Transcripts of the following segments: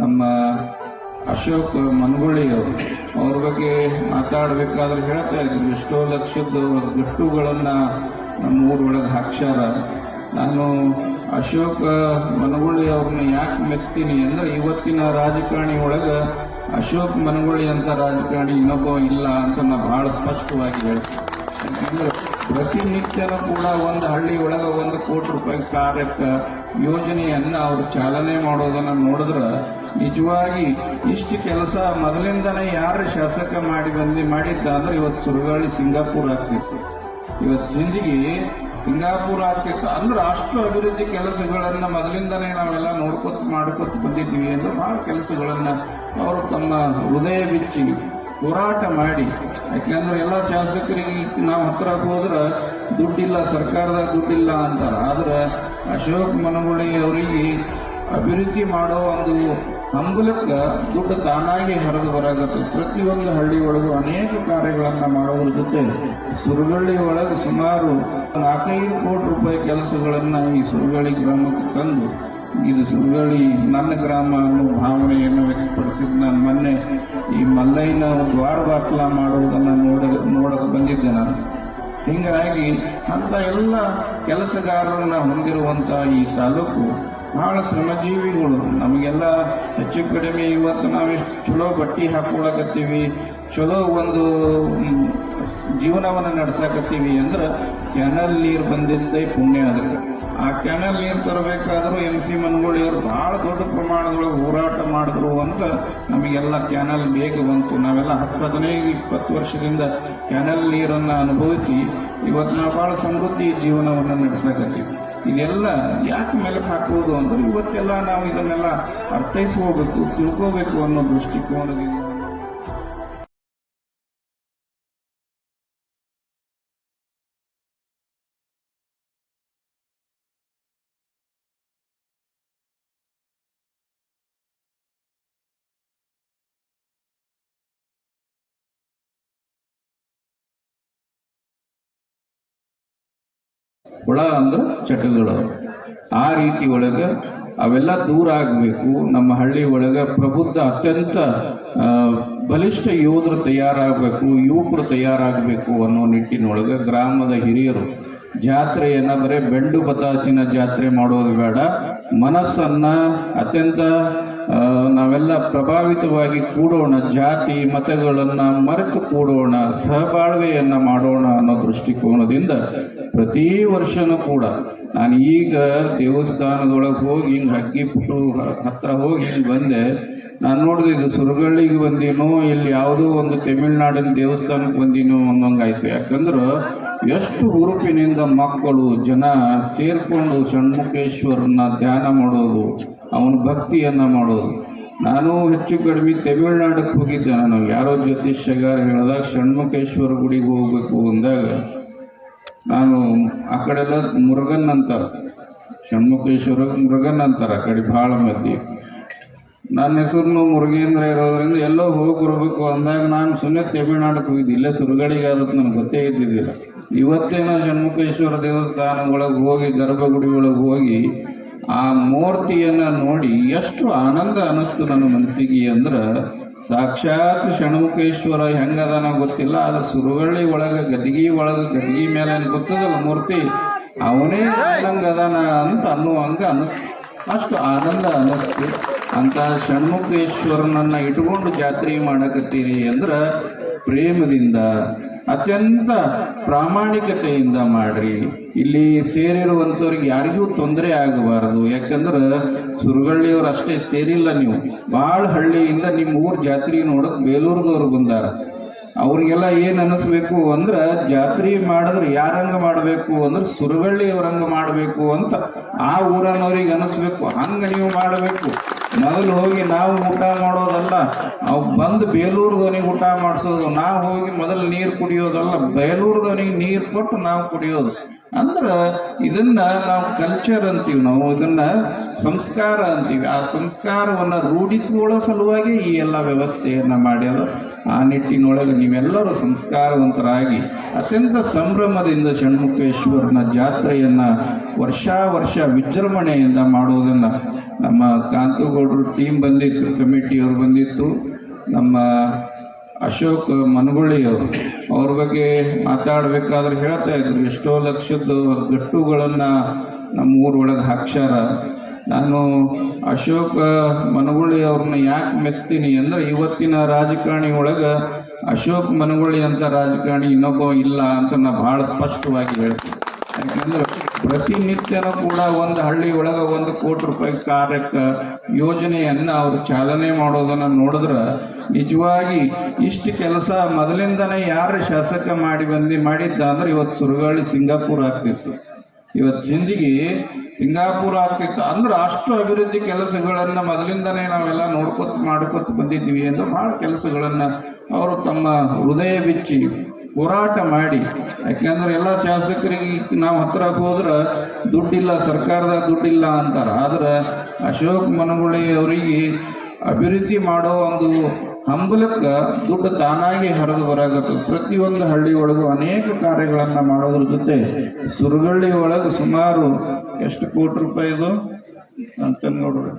ನಮ್ಮ ಅಶೋಕ್ ಮನಗುಳಿಯವರು ಅವ್ರ ಬಗ್ಗೆ ಮಾತಾಡಬೇಕಾದ್ರೆ ಹೇಳ್ತಾ ಇದ್ರು ಎಷ್ಟೋ ಲಕ್ಷದ ಗಟ್ಟುಗಳನ್ನ ನಮ್ಮ ಊರೊಳಗೆ ಹಾಕ್ಸ್ಯಾರ. ನಾನು ಅಶೋಕ್ ಮನಗುಳ್ಳಿ ಅವ್ರನ್ನ ಯಾಕೆ ಮೆತ್ತೀನಿ ಅಂದ್ರೆ ಇವತ್ತಿನ ರಾಜಕಾರಣಿ ಒಳಗೆ ಅಶೋಕ್ ಮನಗುಳ್ಳಿ ಅಂತ ರಾಜಕಾರಣಿ ಇನ್ನೊಬ್ಬ ಇಲ್ಲ ಅಂತ ನಾ ಬಹಳ ಸ್ಪಷ್ಟವಾಗಿ ಹೇಳ್ತೀನಿ. ಪ್ರತಿನಿತ್ಯನೂ ಕೂಡ ಒಂದು ಹಳ್ಳಿ ಒಳಗೆ ಕೋಟಿ ರೂಪಾಯಿ ಕಾರ್ಯಕ್ಕೆ ಯೋಜನೆಯನ್ನ ಅವರು ಚಾಲನೆ ಮಾಡೋದನ್ನ ನೋಡಿದ್ರೆ ನಿಜವಾಗಿ ಇಷ್ಟು ಕೆಲಸ ಮೊದಲಿಂದನೇ ಯಾರು ಶಾಸಕ ಮಾಡಿ ಬಂದು ಮಾಡಿದ್ದ ಅಂದ್ರೆ ಇವತ್ತು ಸುರಗಾಳಿ ಸಿಂಗಾಪುರ್ ಆಗ್ತಿತ್ತು. ಇವತ್ತು ಜಿಂದಗಿ ಸಿಂಗಾಪುರ್ ಆಗ್ತಿತ್ತು. ಅಂದ್ರೆ ಅಷ್ಟು ಅಭಿವೃದ್ಧಿ ಕೆಲಸಗಳನ್ನ ಮೊದಲಿಂದನೇ ನಾವೆಲ್ಲ ನೋಡ್ಕೊತ, ಮಾಡ್ಕೊತ ಬಂದಿದ್ದೀವಿ ಅಂದ್ರೆ ಬಹಳ ಕೆಲಸಗಳನ್ನ ಅವರು ತಮ್ಮ ಹೃದಯ ಬಿಚ್ಚಿ ಹೋರಾಟ ಮಾಡಿ. ಯಾಕೆಂದ್ರೆ ಎಲ್ಲ ಶಾಸಕರಿಗೆ ನಾವು ಹತ್ರ ಹೋದ್ರೆ ದುಡ್ಡಿಲ್ಲ, ಸರ್ಕಾರದ ದುಡ್ಡಿಲ್ಲ ಅಂತಾರೆ ಆದರೆ ಅಶೋಕ್ ಮನಗುಳಿ ಅವರಿಗೆ ಅಭಿವೃದ್ಧಿ ಮಾಡೋ ಒಂದು ಹಂಬಲಕ್ಕೆ ದುಡ್ಡು ತಾನಾಗಿ ಹರಿದು ಬರಾಗತ್ತೆ. ಪ್ರತಿಯೊಂದು ಹಳ್ಳಿ ಒಳಗೂ ಅನೇಕ ಕಾರ್ಯಗಳನ್ನು ಮಾಡೋದ್ರ ಜೊತೆ ಸುರಗಳ್ಳಿ ಒಳಗೆ ಸುಮಾರು ನಾಲ್ಕೈದು ಕೋಟಿ ರೂಪಾಯಿ ಕೆಲಸಗಳನ್ನು ಈ ಸುರಗಳ್ಳಿ ಗ್ರಾಮಕ್ಕೆ ತಂದು, ಇದು ಸುರಗಳ್ಳಿ ನನ್ನ ಗ್ರಾಮ ಅನ್ನೋ ಭಾವನೆಯನ್ನು ವ್ಯಕ್ತಪಡಿಸಿದ ನಾನು ಮೊನ್ನೆ ಈ ಮಲ್ಲೈನ ದ್ವಾರ ದಾಖಲ ಮಾಡುವುದನ್ನು ನೋಡ ನೋಡಲು ಬಂದಿದ್ದೆ ನಾನು. ಹೀಗಾಗಿ ಅಂತ ಎಲ್ಲ ಕೆಲಸಗಾರರನ್ನ ಹೊಂದಿರುವಂಥ ಈ ತಾಲೂಕು ಬಹಳ ಶ್ರಮಜೀವಿಗಳು. ನಮಗೆಲ್ಲ ಹೆಚ್ಚು ಕಡಿಮೆ ಇವತ್ತು ನಾವೆಷ್ಟು ಚಲೋ ಬಟ್ಟೆ ಹಾಕೊಳಕತ್ತೀವಿ. ಚಲೋ ಒಂದು ಜೀವನವನ್ನು ನಡೆಸಕತ್ತೀವಿ ಅಂದ್ರೆ ಕೆನಲ್ ನೀರು ಬಂದಿದ್ದೇ ಪುಣ್ಯ ಅದಕ್ಕೆ ಆ ಕೆನಲ್ ನೀರು ತರಬೇಕಾದ್ರೂ ಎಂ ಸಿ ಮನ್ಗೋಳಿಯವರು ಬಹಳ ದೊಡ್ಡ ಪ್ರಮಾಣದೊಳಗೆ ಹೋರಾಟ ಮಾಡಿದ್ರು ಅಂತ ನಮಗೆಲ್ಲ ಕ್ಯಾನಲ್ ಬೇಗ ಬಂತು. ನಾವೆಲ್ಲ ಹತ್ತು ಹದಿನೈದು, ಇಪ್ಪತ್ತು ವರ್ಷದಿಂದ ಕ್ಯಾನಲ್ ನೀರನ್ನು ಅನುಭವಿಸಿ ಇವತ್ತು ನಾವು ಬಹಳ ಸಮೃದ್ಧಿ ಜೀವನವನ್ನು ನಡೆಸಕತ್ತೀವಿ. ಇದೆಲ್ಲ ಯಾಕೆ ಮೇಲೆ ಹಾಕುವುದು ಅಂದ್ರೆ ಇವತ್ತೆಲ್ಲ ನಾವು ಇದನ್ನೆಲ್ಲ ಅರ್ಥೈಸ್ಕೋಬೇಕು ತಿಳ್ಕೋಬೇಕು ಅನ್ನೋ ದೃಷ್ಟಿಕೋನದಿಂದ ಹುಳ ಅಂದ್ರೆ ಚಟಗಳು ಆ ರೀತಿ ಒಳಗೆ ಅವೆಲ್ಲ ದೂರ ಆಗಬೇಕು. ನಮ್ಮ ಹಳ್ಳಿ ಒಳಗೆ ಪ್ರಬುದ್ಧ ಅತ್ಯಂತ ಬಲಿಷ್ಠ ಯೋಧರು ತಯಾರಾಗಬೇಕು, ಯುವಕರು ತಯಾರಾಗಬೇಕು ಅನ್ನೋ ನಿಟ್ಟಿನೊಳಗೆ ಗ್ರಾಮದ ಹಿರಿಯರು ಜಾತ್ರೆ ಏನಾದರೆ ಬೆಂಡು ಬತಾಸಿನ ಜಾತ್ರೆ ಮಾಡೋದು ಬೇಡ. ಮನಸ್ಸನ್ನು ಅತ್ಯಂತ ನಾವೆಲ್ಲ ಪ್ರಭಾವಿತವಾಗಿ ಕೂಡೋಣ, ಜಾತಿ ಮತಗಳನ್ನು ಮರೆತು ಕೂಡೋಣ, ಸಹಬಾಳ್ವೆಯನ್ನು ಮಾಡೋಣ ಅನ್ನೋ ದೃಷ್ಟಿಕೋನದಿಂದ ಪ್ರತಿ ವರ್ಷನೂ ಕೂಡ ನಾನು ಈಗ ದೇವಸ್ಥಾನದೊಳಗೆ ಹೋಗಿ ಹಿಂಗೆ ಹಕ್ಕಿ ಪುಟ್ಟು ಹತ್ರ ಹೋಗಿ ಹಿಂಗೆ ಬಂದೆ. ನಾನು ನೋಡಿದೆ ಇದು ಸುರಗಳ್ಳಿಗೆ ಬಂದೇನೋ, ಇಲ್ಲಿ ಯಾವುದೋ ಒಂದು ತಮಿಳ್ನಾಡಿನ ದೇವಸ್ಥಾನಕ್ಕೆ ಬಂದಿನೋ ಅನ್ನೋಂಗಾಯ್ತು. ಯಾಕಂದ್ರೆ ಎಷ್ಟು ಹುರುಪಿನಿಂದ ಮಕ್ಕಳು ಜನ ಸೇರ್ಕೊಂಡು ಷಣ್ಮುಖೇಶ್ವರನ್ನ ಧ್ಯಾನ ಮಾಡೋದು ಅವನ ಭಕ್ತಿಯನ್ನ ಮಾಡೋದು. ನಾನು ಹೆಚ್ಚು ಕಡಿಮೆ ತಮಿಳ್ನಾಡಕ್ಕೆ ಹೋಗಿದ್ದೆ ನಾನು. ಯಾರೋ ಜ್ಯೋತಿಷ್ಯಗಾರ ಹೇಳಿದಾಗ ಷಣ್ಮುಖೇಶ್ವರ ಗುಡಿಗೆ ಹೋಗ್ಬೇಕು ಅಂದಾಗ ನಾನು ಆ ಕಡೆಲ್ಲ ಮುರುಗನ್ ಅಂತಾರ. ಷಣ್ಮುಖೇಶ್ವರ ಮುರುಗನ್ ಅಂತಾರ, ಆ ಕಡೆ ಭಾಳ ಮಧ್ಯೆ ನನ್ನ ಹೆಸರು ಮುರುಗೇಂದ್ರ ಇರೋದ್ರಿಂದ ಎಲ್ಲೋ ಹೋಗಿ ಬರಬೇಕು ಅಂದಾಗ ನಾನು ಸುಮ್ಮನೆ ತಮಿಳ್ನಾಡಕ್ಕೆ ಹೋಗಿದ್ದೆ. ಇಲ್ಲೇ ಸುರುಗಡಿಗೆ ಆದದ್ದು ನನಗೆ ಗೊತ್ತೇ ಇದ್ದಿದ್ದಿಲ್ಲ. ಇವತ್ತೇನೋ ಷಣ್ಮುಖೇಶ್ವರ ದೇವಸ್ಥಾನಗಳಿಗೆ ಹೋಗಿ ಗರ್ಭಗುಡಿ ಒಳಗೆ ಹೋಗಿ ಆ ಮೂರ್ತಿಯನ್ನ ನೋಡಿ ಎಷ್ಟು ಆನಂದ ಅನಿಸ್ತು ನನ್ನ ಮನಸ್ಸಿಗೆ ಅಂದ್ರೆ, ಸಾಕ್ಷಾತ್ ಷಣ್ಮುಖೇಶ್ವರ ಹೆಂಗದಾನ ಗೊತ್ತಿಲ್ಲ, ಆದ್ರೆ ಸುರುಗಳ್ಳಿ ಒಳಗೆ, ಗದಿಗಿ ಒಳಗೆ, ಗದಿಗಿ ಮೇಲೆ ಗೊತ್ತದಲ್ಲ ಮೂರ್ತಿ. ಅವನೇ ಅದಾನ ಅಂತ ಅನ್ನುವಂಗ ಅನಿಸ್ತು ಅಷ್ಟು ಆನಂದ ಅನ್ನಿಸ್ತು. ಅಂತ ಷಣ್ಮುಖೇಶ್ವರನನ್ನ ಇಟ್ಕೊಂಡು ಜಾತ್ರೆ ಮಾಡಕತ್ತೀರಿ ಅಂದ್ರೆ, ಪ್ರೇಮದಿಂದ ಅತ್ಯಂತ ಪ್ರಾಮಾಣಿಕತೆಯಿಂದ ಮಾಡ್ರಿ. ಇಲ್ಲಿ ಸೇರಿರುವಂಥವ್ರಿಗೆ ಯಾರಿಗೂ ತೊಂದರೆ ಆಗಬಾರದು. ಯಾಕಂದ್ರೆ ಸುರಗಳ್ಳಿಯವ್ರು ಅಷ್ಟೇ ಸೇರಿಲ್ಲ ನೀವು. ಭಾಳ ಹಳ್ಳಿಯಿಂದ ನಿಮ್ಮ ಊರ್ ಜಾತ್ರೆ ನೋಡಕ್ ಬೇಲೂರ್ದವ್ರು ಬಂದಾರ. ಅವ್ರಿಗೆಲ್ಲ ಏನ್ ಅನಿಸ್ಬೇಕು ಅಂದ್ರ ಜಾತ್ರೆ ಮಾಡಿದ್ರೆ ಯಾರಂಗ ಮಾಡಬೇಕು ಅಂದ್ರೆ ಸುರಗಳ್ಳಿಯವ್ರಂಗ ಮಾಡಬೇಕು ಅಂತ ಆ ಊರನ್ನವ್ರಿಗೆ ಅನಿಸ್ಬೇಕು. ಹಂಗ ನೀವು ಮಾಡಬೇಕು. ಮೊದಲು ಹೋಗಿ ನಾವು ಊಟ ಮಾಡೋದಲ್ಲ, ಅವ್ ಬಂದು ಬೇಲೂರು ಧ್ವನಿಗೆ ಊಟ ಮಾಡಿಸೋದು. ನಾವು ಹೋಗಿ ಮೊದಲು ನೀರು ಕುಡಿಯೋದಲ್ಲ, ಬೇಲೂರು ಧ್ವನಿಗೆ ನೀರು ಕೊಟ್ಟು ನಾವು ಕುಡಿಯೋದು. ಅಂದ್ರೆ ಇದನ್ನ ನಾವು ಕಲ್ಚರ್ ಅಂತೀವಿ ನಾವು, ಇದನ್ನ ಸಂಸ್ಕಾರ ಅಂತೀವಿ. ಆ ಸಂಸ್ಕಾರವನ್ನ ರೂಢಿಸಿಕೊಳ್ಳೋ ಸಲುವಾಗಿ ಈ ಎಲ್ಲ ವ್ಯವಸ್ಥೆಯನ್ನು ಮಾಡ್ಯಾರ. ಆ ನಿಟ್ಟಿನೊಳಗೆ ನೀವೆಲ್ಲರೂ ಸಂಸ್ಕಾರವಂತರಾಗಿ, ಅತ್ಯಂತ ಸಂಭ್ರಮದಿಂದ ಷಣ್ಮುಖೇಶ್ವರನ ಜಾತ್ರೆಯನ್ನ ವರ್ಷಾ ವರ್ಷ ವಿಜೃಂಭಣೆಯಿಂದ ಮಾಡೋದನ್ನ ನಮ್ಮ ಕಾಂತೇಗೌಡರು ಟೀಮ್ ಬಂದಿತ್ತು ಕಮಿಟಿಯವರು ಬಂದಿತ್ತು. ನಮ್ಮ ಅಶೋಕ್ ಮನಗುಳ್ಳಿ ಅವರು, ಅವ್ರ ಬಗ್ಗೆ ಮಾತಾಡಬೇಕಾದ್ರೆ ಹೇಳ್ತಾ ಇದ್ರು, ಎಷ್ಟೋ ಲಕ್ಷದ ಗಟ್ಟುಗಳನ್ನು ನಮ್ಮ ಊರೊಳಗೆ ಹಾಕ್ಸ್ಯಾರ. ನಾನು ಅಶೋಕ್ ಮನಗುಳ್ಳಿ ಅವ್ರನ್ನ ಯಾಕೆ ಮೆತ್ತೀನಿ ಅಂದ್ರೆ, ಇವತ್ತಿನ ರಾಜಕಾರಣಿ ಒಳಗೆ ಅಶೋಕ್ ಮನಗುಳ್ಳಿ ಅಂತ ರಾಜಕಾರಣಿ ಇನ್ನೊಬ್ಬ ಇಲ್ಲ ಅಂತ ನಾ ಭಾಳ ಸ್ಪಷ್ಟವಾಗಿ ಹೇಳ್ತೀನಿ. ಯಾಕಂದ್ರೆ ಪ್ರತಿನಿತ್ಯನೂ ಕೂಡ ಒಂದು ಹಳ್ಳಿ ಒಳಗೆ ಒಂದು ಕೋಟಿ ರೂಪಾಯಿ ಕಾರ್ಯಕ್ಕೆ ಯೋಜನೆಯನ್ನ ಅವರು ಚಾಲನೆ ಮಾಡೋದನ್ನ ನೋಡಿದ್ರೆ ನಿಜವಾಗಿ ಇಷ್ಟು ಕೆಲಸ ಮೊದಲಿಂದನೇ ಯಾರು ಶಾಸಕ ಮಾಡಿ ಬಂದು ಮಾಡಿದ್ದ ಅಂದ್ರೆ ಇವತ್ತು ಸುರಗಾಳಿ ಸಿಂಗಾಪುರ್ ಆಗ್ತಿತ್ತು. ಇವತ್ತು ಜಿಂದಿಗೆ ಸಿಂಗಾಪುರ ಆಗ್ತಿತ್ತು. ಅಂದ್ರೆ ಅಷ್ಟು ಅಭಿವೃದ್ಧಿ ಕೆಲಸಗಳನ್ನ ಮೊದಲಿಂದನೇ ನಾವೆಲ್ಲ ನೋಡ್ಕೊತ ಮಾಡ್ಕೊತ ಬಂದಿದ್ದೀವಿ ಅಂದ್ರೆ ಬಹಳ ಕೆಲಸಗಳನ್ನ ಅವರು ತಮ್ಮ ಹೃದಯ ಬಿಚ್ಚಿ ಹೋರಾಟ ಮಾಡಿ. ಯಾಕೆಂದ್ರೆ ಎಲ್ಲ ಶಾಸಕರಿಗೆ ನಾವು ಹತ್ರ ಹೋದ್ರೆ ದುಡ್ಡಿಲ್ಲ, ಸರ್ಕಾರದ ದುಡ್ಡಿಲ್ಲ ಅಂತಾರೆ. ಆದ್ರೆ ಅಶೋಕ್ ಮನಗುಳಿ ಅವರಿಗೆ ಅಭಿವೃದ್ಧಿ ಮಾಡೋ ಒಂದು ಹಂಬಲಕ್ಕೆ ದುಡ್ಡು ತಾನಾಗಿ ಹರಿದು ಬರಾಗತ್ತೆ ಪ್ರತಿಯೊಂದು ಹಳ್ಳಿ ಒಳಗೂ ಅನೇಕ ಕಾರ್ಯಗಳನ್ನು ಮಾಡೋದ್ರ ಜೊತೆ ಸುರಗಳ್ಳಿ ಒಳಗೆ ಸುಮಾರು ಎಷ್ಟು ಕೋಟಿ ರೂಪಾಯಿದು ಅಂತ ನೋಡ್ರಿ.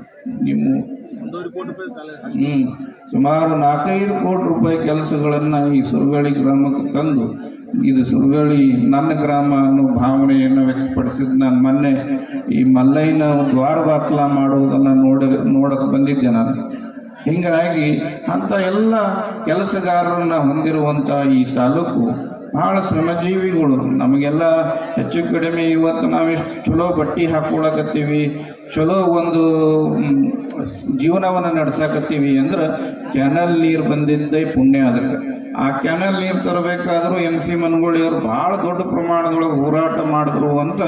ನಿಮ್ಮ ಹ್ಮ್. ಸುಮಾರು ನಾಲ್ಕೈದು ಕೋಟಿ ರೂಪಾಯಿ ಕೆಲಸಗಳನ್ನ ಈ ಸುರಗಳಿ ಗ್ರಾಮಕ್ಕೆ ತಂದು, ಇದು ಸುರಗಳಿ ನನ್ನ ಗ್ರಾಮ ಅನ್ನೋ ಭಾವನೆಯನ್ನು ವ್ಯಕ್ತಪಡಿಸಿದ ನಾನು ಮೊನ್ನೆ ಈ ಮಲ್ಲೈನ ದ್ವಾರ ದಾಖಲ ಮಾಡುವುದನ್ನು ನೋಡ ನೋಡಕ್ಕೆ ಬಂದಿದ್ದೆ ನಾನು. ಹೀಗಾಗಿ ಅಂತ ಎಲ್ಲ ಕೆಲಸಗಾರರನ್ನ ಹೊಂದಿರುವಂಥ ಈ ತಾಲೂಕು ಬಹಳ ಶ್ರಮಜೀವಿಗಳು. ನಮಗೆಲ್ಲ ಹೆಚ್ಚು ಕಡಿಮೆ ಇವತ್ತು ನಾವೆಷ್ಟು ಚಲೋ ಬಟ್ಟೆ ಹಾಕೊಳಕತ್ತೀವಿ, ಚಲೋ ಒಂದು ಜೀವನವನ್ನು ನಡ್ಸಾಕತ್ತೀವಿ ಅಂದ್ರೆ ಕ್ಯಾನಲ್ ನೀರು ಬಂದಿದ್ದೇ ಪುಣ್ಯ ಅದಕ್ಕೆ. ಆ ಕ್ಯಾನಲ್ ನೀರು ತರಬೇಕಾದ್ರೂ ಎಂ ಸಿ ಮನಗುಳಿಯವರು ಭಾಳ ದೊಡ್ಡ ಪ್ರಮಾಣದೊಳಗೆ ಹೋರಾಟ ಮಾಡಿದ್ರು ಅಂತ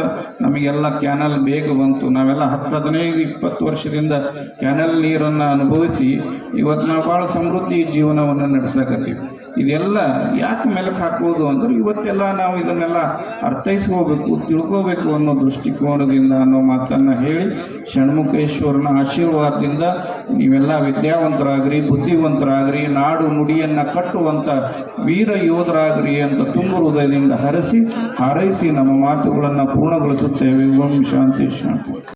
ನಮಗೆಲ್ಲ ಕ್ಯಾನಲ್ ಬೇಗ ಬಂತು. ನಾವೆಲ್ಲ ಹತ್ತು ಹದಿನೈದು, ಇಪ್ಪತ್ತು ವರ್ಷದಿಂದ ಕ್ಯಾನಲ್ ನೀರನ್ನು ಅನುಭವಿಸಿ ಇವತ್ತು ನಾವು ಭಾಳ ಸಮೃದ್ಧಿ ಜೀವನವನ್ನು ನಡೆಸಕತ್ತೀವಿ. ಇದೆಲ್ಲ ಯಾಕೆ ಮೆಲುಕು ಹಾಕುವುದು ಅಂದ್ರೆ ಇವತ್ತೆಲ್ಲ ನಾವು ಇದನ್ನೆಲ್ಲ ಅರ್ಥೈಸ್ಕೋಬೇಕು ತಿಳ್ಕೋಬೇಕು ಅನ್ನೋ ದೃಷ್ಟಿಕೋನದಿಂದ ಅನ್ನೋ ಮಾತನ್ನು ಹೇಳಿ ಷಣ್ಮುಖೇಶ್ವರನ ಆಶೀರ್ವಾದದಿಂದ ನೀವೆಲ್ಲ ವಿದ್ಯಾವಂತರಾಗ್ರಿ, ಬುದ್ಧಿವಂತರಾಗ್ರಿ, ನಾಡು ನುಡಿಯನ್ನು ಕಟ್ಟುವಂಥ ವೀರ ಯೋಧರಾಗ್ರಿ ಅಂತ ತುಂಬ ಹೃದಯದಿಂದ ಹರಸಿ ಹಾರೈಸಿ ನಮ್ಮ ಮಾತುಗಳನ್ನು ಪೂರ್ಣಗೊಳಿಸುತ್ತೇವೆ. ಓಂ ಶಾಂತಿ ಶಾಂತಿ.